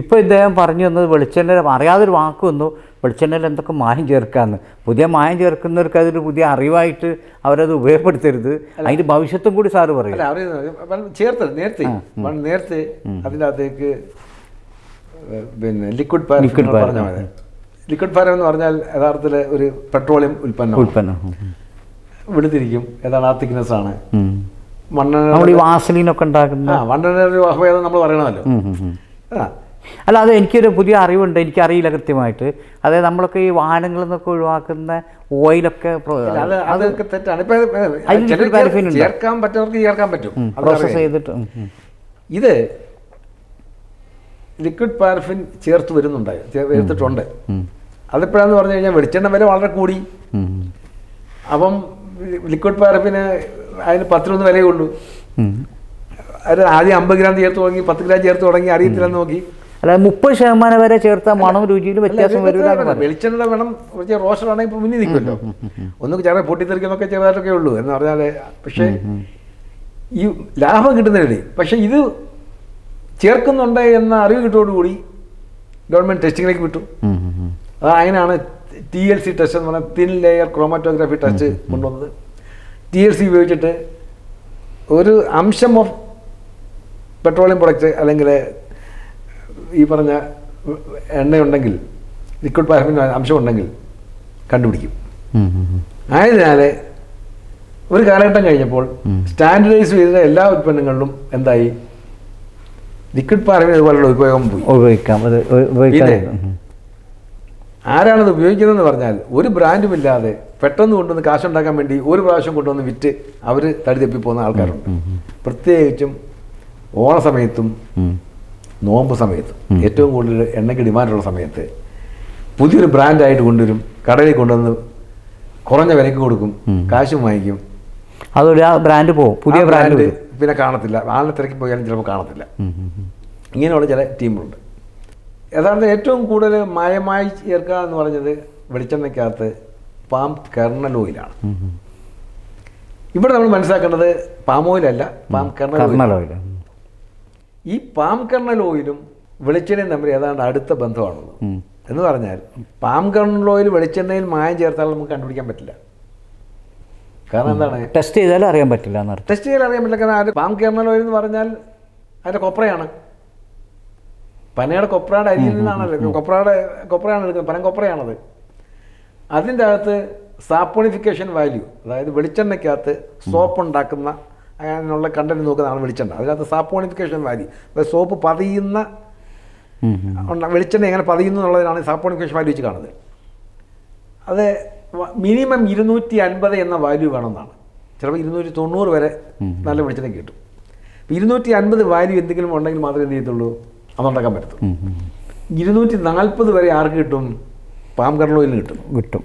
ഇപ്പോൾ ഇദ്ദേഹം പറഞ്ഞു വന്നത് വെളിച്ചെണ്ണയിൽ അറിയാതൊരു വാക്ക് വന്നു വെളിച്ചെണ്ണയിൽ എന്തൊക്കെ മായം ചേർക്കാമെന്ന് പുതിയ മായം ചേർക്കുന്നവർക്ക് അതൊരു പുതിയ അറിവായിട്ട് അവരത് ഉപയോഗപ്പെടുത്തരുത്. അതിന്റെ ഭവിഷ്യത്തും കൂടി സാറ് പറയും. ചേർത്ത് നേരത്തെ. നേരത്തെ അതിന്റെ അകത്തേക്ക് പിന്നെ ലിക്വിഡ് ലിക്വിഡ്. പറഞ്ഞാൽ മതി. ലിക്വിഡ് ഫയർ എന്ന് പറഞ്ഞാൽ യഥാർത്ഥത്തിൽ ഒരു പെട്രോളിയം ഉൽപ്പന്നം ഉൽപ്പന്നം വിടുത്തിരിക്കും ഏതാണ് ആ തിക്നെസ് ആണ്. മണ്ണെണ്ണ വാസലിനൊക്കെ ഉണ്ടാക്കുന്ന മണ്ണെണ്ണ നമ്മൾ പറയണമല്ലോ. ആ അല്ല അത് എനിക്കൊരു പുതിയ അറിവുണ്ട് എനിക്കറിയില്ല കൃത്യമായിട്ട്. അതായത് നമ്മളൊക്കെ ഈ വാഹനങ്ങളിൽ നിന്നൊക്കെ ഒഴിവാക്കുന്ന ഓയിലൊക്കെ അതൊക്കെ തെറ്റാണ്? ചേർക്കാൻ പറ്റുന്നവർക്ക് ചേർക്കാൻ പറ്റും. പ്രോസസ് ചെയ്തിട്ട്. ഇത് ലിക്വിഡ് പാരഫിൻ ചേർത്ത് വരുന്നുണ്ട് ചേർത്തിട്ടുണ്ട്. അതിപ്പോഴാന്ന് പറഞ്ഞു കഴിഞ്ഞാൽ വെളിച്ചെണ്ണ വില വളരെ കൂടി. അപ്പം ലിക്വിഡ് പാരഫിന് അതിന് പത്തിനൊന്ന് വിലയേ ഉള്ളൂ. ഉം. അത് ആദ്യം അമ്പത് ഗ്രാം ചേർത്ത് തുടങ്ങി പത്ത് ഗ്രാം ചേർത്ത് തുടങ്ങി അറിയത്തില്ലെന്ന് നോക്കി. അല്ല മുപ്പത് ശതമാനം വരെ ചേർത്താൽ മണം രുചിയിൽ വ്യത്യാസം വരില്ല വെളിച്ചെണ്ണ വേണം കുറച്ച് റോസ്റ്റർ ആണെങ്കിൽ മുന്നിൽ നിൽക്കുമല്ലോ. ഒന്ന് ചെറിയ പൊട്ടിത്തെറിക്കുന്നൊക്കെ ചെറുതായിട്ടൊക്കെ ഉള്ളൂ എന്ന് പറഞ്ഞാൽ പക്ഷേ ഈ ലാഭം കിട്ടുന്നതിന് പക്ഷേ ഇത് ചേർക്കുന്നുണ്ട് എന്ന അറിവ് കിട്ടോടുകൂടി ഗവൺമെന്റ് ടെസ്റ്റിങ്ങിലേക്ക് വിട്ടു. അത് അങ്ങനെയാണ് ടി എൽ സി ടെസ്റ്റ് എന്ന് പറഞ്ഞാൽ തിൻ ലെയർ ക്രോമാറ്റോഗ്രാഫി ടെസ്റ്റ് കൊണ്ടുവന്നത്. ടി എൽ സി ഉപയോഗിച്ചിട്ട് ഒരു അംശം ഓഫ് പെട്രോളിയം പ്രൊഡക്റ്റ് അല്ലെങ്കിൽ ഈ പറഞ്ഞ എണ്ണയുണ്ടെങ്കിൽ ലിക്വിഡ് പാരഫിൻ അംശം ഉണ്ടെങ്കിൽ കണ്ടുപിടിക്കും. ആയതിനാൽ ഒരു കാലഘട്ടം കഴിഞ്ഞപ്പോൾ സ്റ്റാൻഡർഡൈസ് ചെയ്ത എല്ലാ ഉൽപ്പന്നങ്ങളിലും എന്തായി? ലിക്വിഡ് പാരഫിൻ അതുപോലുള്ള ഉപയോഗം പോയി. ഉപയോഗിക്കാം. അത്. ആരാണത് ഉപയോഗിക്കുന്നതെന്ന് പറഞ്ഞാൽ ഒരു ബ്രാൻഡും ഇല്ലാതെ പെട്ടെന്ന് കൊണ്ടുവന്ന് കാശുണ്ടാക്കാൻ വേണ്ടി ഒരു പ്രാവശ്യം കൊണ്ടുവന്ന് വിറ്റ് അവർ തടി തപ്പി പോകുന്ന ആൾക്കാരുണ്ട് പ്രത്യേകിച്ചും ഓണ സമയത്തും ഉം. നോമ്പ് സമയത്ത് ഏറ്റവും കൂടുതൽ എണ്ണയ്ക്ക് ഡിമാൻഡുള്ള സമയത്ത് പുതിയൊരു ബ്രാൻഡായിട്ട് കൊണ്ടുവരും കടയിൽ കൊണ്ടുവന്ന് കുറഞ്ഞ വിലയ്ക്ക് കൊടുക്കും കാശും വാങ്ങിക്കും. അതൊരു ആ ബ്രാൻഡ് പോകും പുതിയ ബ്രാൻഡ് പിന്നെ കാണത്തില്ല. ആളിനെ തിരക്കി പോയാലും ചിലപ്പോൾ കാണത്തില്ല. ഇങ്ങനെയുള്ള ചില ടീമുകളുണ്ട്. യഥാർത്ഥം ഏറ്റവും കൂടുതൽ മയമായി ചേർക്കുക എന്ന് പറഞ്ഞത് വെളിച്ചെണ്ണയ്ക്കകത്ത് പാം കെർണൽ ഓയിലാണ് ഇവിടെ നമ്മൾ മനസ്സിലാക്കേണ്ടത് പാം ഓയിലല്ല പാം കെർണൽ ഓയിലാണ് ഓയിൽ ഈ പാം കർണൽ ഓയിലും വെളിച്ചെണ്ണയും തമ്മിൽ ഏതാണ്ട് അടുത്ത ബന്ധമാണുള്ളത്. എന്ന് പറഞ്ഞാൽ പാം കർണൽ ഓയിൽ വെളിച്ചെണ്ണയിൽ മായം ചേർത്താൽ നമുക്ക് കണ്ടുപിടിക്കാൻ പറ്റില്ല. കാരണം എന്താണ്? ടെസ്റ്റ് ചെയ്താലും അറിയാൻ പറ്റില്ല ടെസ്റ്റ് ചെയ്താൽ അറിയാൻ പറ്റില്ല. കാരണം പാം കർണൽ ഓയിൽ എന്ന് പറഞ്ഞാൽ അതിന്റെ കൊപ്രയാണ്. പനയുടെ കൊപ്രയുടെ അരിയിൽ നിന്നാണല്ലോ കൊപ്രയുടെ കൊപ്രയാണ് എടുക്കുന്നത്. പനം കൊപ്രയാണത്. അതിന്റെ അകത്ത് സാപ്പോണിഫിക്കേഷൻ വാല്യൂ അതായത് വെളിച്ചെണ്ണയ്ക്കകത്ത് സോപ്പ് ഉണ്ടാക്കുന്ന അതിനുള്ള കണ്ടന്റ് നോക്കുന്ന ആൾ വെളിച്ചെണ്ണ അതിനകത്ത് സാപ്പോണിഫിക്കേഷൻ വാല്യൂ അപ്പോൾ സോപ്പ് പതിയുന്ന. വെളിച്ചെണ്ണ എങ്ങനെ പതിയുന്നു എന്നുള്ളതിനാണ് സാപ്പോണിഫിക്കേഷൻ വാല്യൂ വെച്ച് കാണുന്നത്. അത് മിനിമം ഇരുന്നൂറ്റി അൻപത് എന്ന വാല്യൂ വേണമെന്നാണ്. ചിലപ്പോൾ ഇരുന്നൂറ്റി തൊണ്ണൂറ് വരെ നല്ല വെളിച്ചെണ്ണ കിട്ടും. അപ്പോൾ ഇരുന്നൂറ്റി അൻപത് വാല്യൂ എന്തെങ്കിലും ഉണ്ടെങ്കിൽ മാത്രമേ എന്ത് ചെയ്യത്തുള്ളൂ? അതുണ്ടാക്കാൻ പറ്റത്തുള്ളൂ. ഇരുന്നൂറ്റി നാൽപ്പത് വരെ ആർക്ക് കിട്ടും? പാം കടലോയിൽ കിട്ടും. കിട്ടും.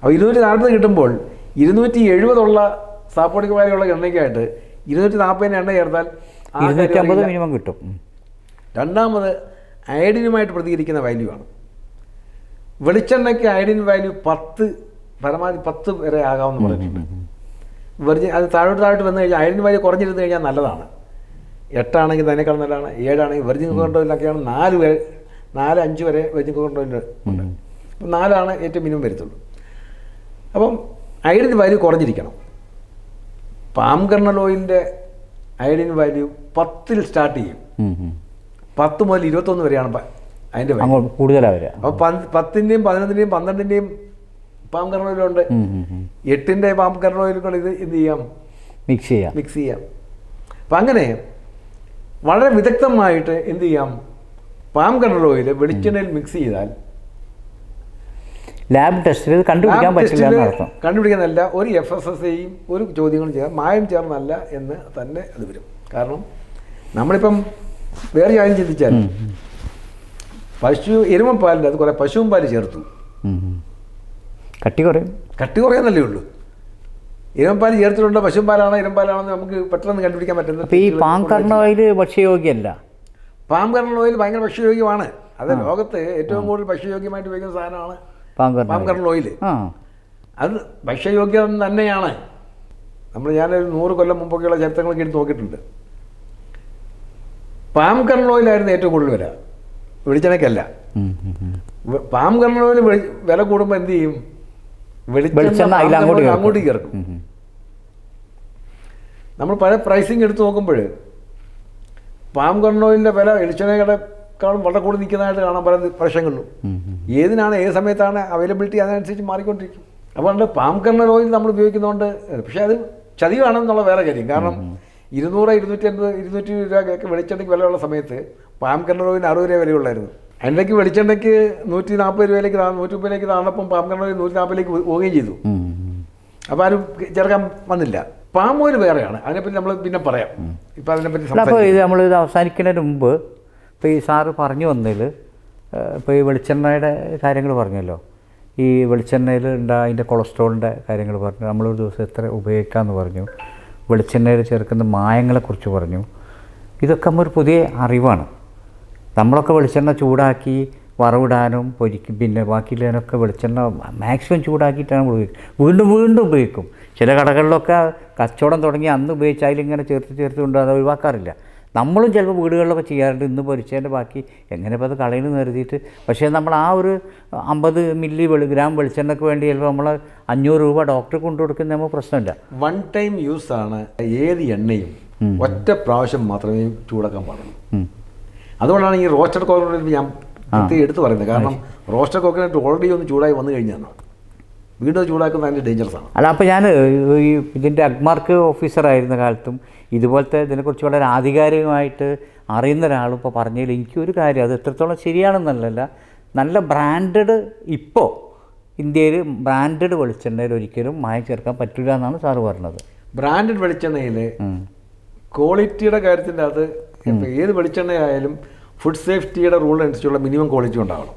അപ്പോൾ ഇരുന്നൂറ്റി നാൽപ്പത് കിട്ടുമ്പോൾ ഇരുന്നൂറ്റി എഴുപതുള്ള സാപ്പോണിക് വാല്യുള്ള എണ്ണയ്ക്കായിട്ട് ഇരുന്നൂറ്റി നാൽപ്പതിന് എണ്ണ ചേർത്താൽ ഇരുന്നൂറ്റമ്പത്. മിനിമം കിട്ടും. രണ്ടാമത് അയഡിനുമായിട്ട് പ്രതികരിക്കുന്ന വാല്യൂ ആണ്. വെളിച്ചെണ്ണയ്ക്ക് അയഡിൻ വാല്യൂ പത്ത് പരമാവധി പത്ത് വരെ ആകാമെന്ന് പറഞ്ഞിട്ടുണ്ട്. വെറുതെ അത് താഴോട്ട് താഴോട്ട് വന്നു കഴിഞ്ഞാൽ അയഡിൻ വാല്യൂ കുറഞ്ഞിരുന്നു കഴിഞ്ഞാൽ നല്ലതാണ്. എട്ടാണെങ്കിൽ അതിനേക്കാൾ നല്ലതാണ് ഏഴാണെങ്കിൽ വെർജിൻ കൊണ്ടോയിലൊക്കെയാണ് നാല് വരെ നാല് അഞ്ച് വരെ വെർജിൻ ഉണ്ട്. അപ്പം നാലാണ് ഏറ്റവും മിനിമം വരുത്തുള്ളൂ. അപ്പം അയഡിൻ വാല്യൂ കുറഞ്ഞിരിക്കണം. പാം കർണൽ ഓയിലിന്റെ അയഡിൻ വാല്യൂ പത്തിൽ സ്റ്റാർട്ട് ചെയ്യും. പത്ത് മുതൽ ഇരുപത്തൊന്ന് വരെയാണ് അതിന്റെ അതിന്റെ പത്തിന്റെയും അങ്ങോട്ട് കൂടുതലാണ് വരിക. അപ്പോൾ പന്ത് പത്തിന്റെയും പതിനൊന്നിന്റെയും പന്ത്രണ്ടിന്റെയും പാം കർണോയിലുണ്ട് ഓയിലുണ്ട് എട്ടിന്റെ. എട്ടിന്റെ പാം കർണ ഓയിലുകൾ ഇത് എന്ത് ചെയ്യാം? മിക്സ് ചെയ്യാം. മിക്സ് ചെയ്യാം. അപ്പം അങ്ങനെ വളരെ വിദഗ്ധമായിട്ട് എന്ത് ചെയ്യാം? പാം കർണൽ ഓയിൽ വെളിച്ചെണ്ണയിൽ മിക്സ് ചെയ്താൽ ലാബ് ടെസ്റ്റിൽ കണ്ടുപിടിക്കാൻ പറ്റില്ല എന്നർത്ഥം. കണ്ടുപിടിക്കാനല്ല ഒരു എഫ് എസ് എസ് ഐയും ഒരു ചോദ്യങ്ങളും ചെയ്യാം. മായം ചേർന്നല്ല എന്ന് തന്നെ അത് വരും. കാരണം നമ്മളിപ്പം വേറെ കാര്യം ചിന്തിച്ചാൽ പശു എരുമപ്പാലിന്റെ അത് കുറേ പശുവും പാൽ ചേർത്തു. കട്ടി കുറയും. കട്ടി കുറയാന്നല്ലേ ഉള്ളൂ. ഇരുമ്പാൽ ചേർത്തിട്ടുണ്ടോ? പശുവും ഇരുമ്പാലാണോ നമുക്ക് പെട്ടെന്ന് കണ്ടുപിടിക്കാൻ പറ്റുന്നത് ഈ പാം കർണ ഓയിൽ ഭക്ഷ്യയോഗ്യമല്ല പാം കർണ ഓയിൽ ഭയങ്കര ഭക്ഷ്യയോഗ്യമാണ്. അത് ലോകത്ത് ഏറ്റവും കൂടുതൽ ഭക്ഷ്യയോഗ്യമായിട്ട് ഉപയോഗിക്കുന്ന സാധനമാണ് പാം കർണ ഓയിൽ അത് ഭക്ഷ്യയോഗ്യം തന്നെയാണ്. നമ്മൾ ഞാനൊരു നൂറ് കൊല്ലം മുമ്പൊക്കെയുള്ള ചരിത്രങ്ങളൊക്കെ എടുത്ത് നോക്കിയിട്ടുണ്ട്. പാം കർണ ഓയിലായിരുന്നു ഏറ്റവും കൂടുതൽ വില. വെളിച്ചെണ്ണയ്ക്കല്ല. പാം കർണ ഓയിൽ വില കൂടുമ്പോൾ എന്ത് ചെയ്യും? വെളിച്ചെണ്ണ കയറും അങ്ങോട്ടേക്ക് ഇറക്കും. നമ്മൾ പല പ്രൈസിങ് എടുത്ത് നോക്കുമ്പോൾ പാം കർണ ഓയിലിന്റെ വില വെളിച്ചെണ്ണയുടെക്കാളും വളരെ കൂടുതൽ നിൽക്കുന്നതായിട്ട് കാണാൻ പല പ്രശ്നങ്ങളിലും. ഏതിനാണ് ഏത് സമയത്താണ് അവൈലബിലിറ്റി അതിനനുസരിച്ച് മാറിക്കൊണ്ടിരിക്കും. അതുകൊണ്ട് പാം കർണൽ ഓയിൽ നമ്മൾ ഉപയോഗിക്കുന്നതുകൊണ്ട് പക്ഷേ അത് ചതിവാണെന്നുള്ള വേറെ കാര്യം. കാരണം ഇരുന്നൂറ് ഇരുന്നൂറ്റി അൻപത് ഇരുന്നൂറ്റി രൂപയൊക്കെ വെളിച്ചെണ്ണയ്ക്ക് വിലയുള്ള സമയത്ത് പാം കർണൽ ഓയിലിന് അറുപത് രൂപ വിലയുള്ളായിരുന്നു. അതിന്റെക്ക് വെളിച്ചെണ്ണയ്ക്ക് നൂറ്റി നാൽപ്പത് രൂപയിലേക്ക് നൂറ്റി മുപ്പതിലേക്ക് താണപ്പം പാം കർണൽ ഓയിൽ നൂറ്റി നാൽപ്പതിലേക്ക് പോവുകയും ചെയ്തു. അപ്പോൾ ആരും ചേർക്കാൻ വന്നില്ല. പാം ഓയിൽ വേറെയാണ്. അതിനെപ്പറ്റി നമ്മൾ പിന്നെ പറയാം. ഇപ്പം അതിനെപ്പറ്റി അപ്പോൾ ഇത് നമ്മൾ ഇത് അവസാനിക്കുന്നതിന് മുമ്പ് ഇപ്പോൾ ഈ സാറ് പറഞ്ഞു വന്നതിൽ ഇപ്പോൾ ഈ വെളിച്ചെണ്ണയുടെ കാര്യങ്ങൾ പറഞ്ഞല്ലോ. ഈ വെളിച്ചെണ്ണയിൽ ഉണ്ടാ അതിന്റെ കൊളസ്ട്രോളിന്റെ കാര്യങ്ങൾ പറഞ്ഞു. നമ്മളൊരു ദിവസം എത്ര ഉപയോഗിക്കാമെന്ന് പറഞ്ഞു. വെളിച്ചെണ്ണയിൽ ചേർക്കുന്ന മായങ്ങളെക്കുറിച്ച് പറഞ്ഞു. ഇതൊക്കെ ഒരു പുതിയ അറിവാണ്. നമ്മളൊക്കെ വെളിച്ചെണ്ണ ചൂടാക്കി വറവിടാനും പൊരിക്കും പിന്നെ ബാക്കിയുള്ളതിനൊക്കെ വെളിച്ചെണ്ണ മാക്സിമം ചൂടാക്കിയിട്ടാണ് ഉപയോഗിക്കുക വീണ്ടും വീണ്ടും ഉപയോഗിക്കും. ചില കടകളിലൊക്കെ കച്ചവടം തുടങ്ങി അന്ന് ഉപയോഗിച്ച് ഇങ്ങനെ ചേർത്ത് ചേർത്ത് കൊണ്ട് അത് ഒഴിവാക്കാറില്ല. നമ്മളും ചിലപ്പോൾ വീടുകളിലൊക്കെ ചെയ്യാറുണ്ട്. ഇന്ന് പൊരിച്ചതിന്റെ ബാക്കി എങ്ങനെ ഇപ്പോൾ അത് കളയുന്നു കരുതിയിട്ട്. പക്ഷേ നമ്മൾ ആ ഒരു അമ്പത് മില്ലി വെളി ഗ്രാം വെളിച്ചെണ്ണയ്ക്ക് വേണ്ടി ചിലപ്പോൾ നമ്മൾ അഞ്ഞൂറ് രൂപ ഡോക്ടറെ കൊണ്ടു കൊടുക്കുന്ന പ്രശ്നമില്ല. വൺ ടൈം യൂസ് ആണ് ഏത് എണ്ണയും ഒറ്റ പ്രാവശ്യം മാത്രമേ ചൂടാക്കാൻ പാടുള്ളൂ. അതുകൊണ്ടാണ് ഈ റോസ്റ്റഡ് കോക്കനട്ട് ഞാൻ എടുത്ത് പറയുന്നത്. കാരണം റോസ്റ്റഡ് കോക്കനട്ട് ഓൾറെഡി ഒന്ന് ചൂടായി വന്നു കഴിഞ്ഞാണ്? അത് ചൂടാക്കുന്നത് അതിന്റെ ഡേഞ്ചറസ് ആണ്. അല്ല അപ്പോൾ ഞാൻ ഈ ഇതിന്റെ അഗ്മാർക്ക് ഓഫീസറായിരുന്ന കാലത്തും ഇതുപോലത്തെ ഇതിനെക്കുറിച്ച് വളരെ ആധികാരികമായിട്ട് അറിയുന്ന ഒരാളും ഇപ്പോൾ പറഞ്ഞതിൽ എനിക്കൊരു കാര്യം അത് എത്രത്തോളം ശരിയാണെന്നല്ലല്ല നല്ല ബ്രാൻഡഡ് ഇപ്പോൾ ഇന്ത്യയിൽ ബ്രാൻഡഡ് വെളിച്ചെണ്ണയിൽ ഒരിക്കലും മായം ചേർക്കാൻ പറ്റില്ല എന്നാണ് സാറ് പറഞ്ഞത്. ബ്രാൻഡഡ് വെളിച്ചെണ്ണയിൽ ക്വാളിറ്റിയുടെ കാര്യത്തിന്റെ അത് ഏത് വെളിച്ചെണ്ണയായാലും ഫുഡ് സേഫ്റ്റിയുടെ റൂൾ അനുസരിച്ചുള്ള മിനിമം ക്വാളിറ്റി ഉണ്ടാവണം.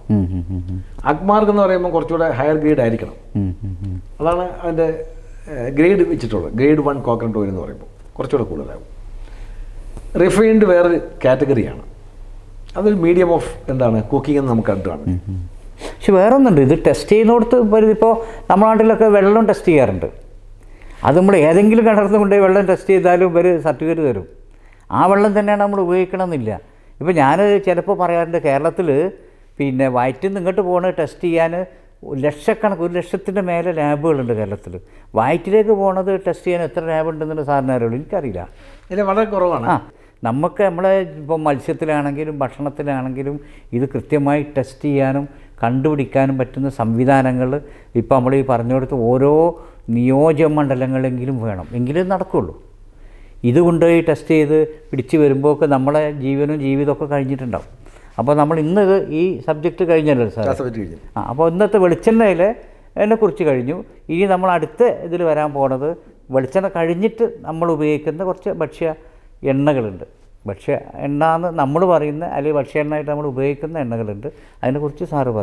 അഗ്മാർക്ക് എന്ന് പറയുമ്പോൾ കുറച്ചുകൂടെ ഹയർ ഗ്രേഡ് ആയിരിക്കണം. അതാണ് അതിന്റെ ഗ്രേഡ് വെച്ചിട്ടുള്ളത്. ഗ്രേഡ് വൺ കോക്കനട്ട് ഓയിൽ എന്ന് പറയുമ്പോൾ കുറച്ചുകൂടെ കൂടുതലാകും റിഫൈൻഡ് വേറൊരു കാറ്റഗറിയാണ്. അതൊരു മീഡിയം ഓഫ് എന്താണ് കുക്കിംഗ് എന്ന് നമുക്ക് അടുത്താണ് പക്ഷെ വേറെ ഒന്നുണ്ട് ഇത് ടെസ്റ്റ് ചെയ്യുന്നിടത്ത് ഇപ്പോൾ നമ്മുടെ നാട്ടിലൊക്കെ വെള്ളം ടെസ്റ്റ് ചെയ്യാറുണ്ട്. അത് നമ്മൾ ഏതെങ്കിലും കൊണ്ടുപോയി വെള്ളം ടെസ്റ്റ് ചെയ്താലും ഇവർ സർട്ടിഫിക്കറ്റ് തരും. ആ വെള്ളം തന്നെയാണ് നമ്മൾ ഉപയോഗിക്കണമെന്നില്ല. ഇപ്പോൾ ഞാൻ ചിലപ്പോൾ പറയാറുണ്ട് കേരളത്തിൽ പിന്നെ വയറ്റിൽ നിന്ന് ഇങ്ങോട്ട് പോകണ ടെസ്റ്റ് ചെയ്യാൻ ലക്ഷക്കണക്ക് ഒരു ലക്ഷത്തിന്റെ മേലെ ലാബുകളുണ്ട് കേരളത്തിൽ വയറ്റിലേക്ക് പോണത് ടെസ്റ്റ് ചെയ്യാൻ എത്ര ലാബ് ഉണ്ടെന്നുള്ള സാറിന് അറിയുള്ളൂ. എനിക്കറിയില്ല. ഇല്ല വളരെ കുറവാണ്. ആ നമുക്ക് നമ്മളെ ഇപ്പോൾ മത്സ്യത്തിലാണെങ്കിലും ഭക്ഷണത്തിലാണെങ്കിലും ഇത് കൃത്യമായി ടെസ്റ്റ് ചെയ്യാനും കണ്ടുപിടിക്കാനും പറ്റുന്ന സംവിധാനങ്ങൾ ഇപ്പോൾ നമ്മൾ ഈ പറഞ്ഞു കൊടുത്ത ഓരോ നിയോജകമണ്ഡലങ്ങളെങ്കിലും വേണം. എങ്കിലും നടക്കുകയുള്ളൂ ഇത് കൊണ്ടുപോയി ടെസ്റ്റ് ചെയ്ത് പിടിച്ച് വരുമ്പോൾ ഒക്കെ നമ്മളെ ജീവനും ജീവിതമൊക്കെ കഴിഞ്ഞിട്ടുണ്ടാവും. അപ്പോൾ നമ്മൾ ഇന്ന് ഈ സബ്ജക്റ്റ് കഴിഞ്ഞല്ലോ സാർ ആ അപ്പോൾ ഇന്നത്തെ വെളിച്ചെണ്ണയിൽ കുറിച്ച് കഴിഞ്ഞു. ഇനി നമ്മൾ അടുത്ത ഇതിൽ വരാൻ പോണത് വെളിച്ചെണ്ണ കഴിഞ്ഞിട്ട് നമ്മൾ ഉപയോഗിക്കുന്ന കുറച്ച് ഭക്ഷ്യ എണ്ണകളുണ്ട്. ഭക്ഷ്യ എണ്ണ എന്ന് നമ്മൾ പറയുന്ന അല്ലെങ്കിൽ ഭക്ഷ്യ എണ്ണയായിട്ട് നമ്മൾ ഉപയോഗിക്കുന്ന എണ്ണകളുണ്ട്. അതിനെക്കുറിച്ച് സാറ് പറയും.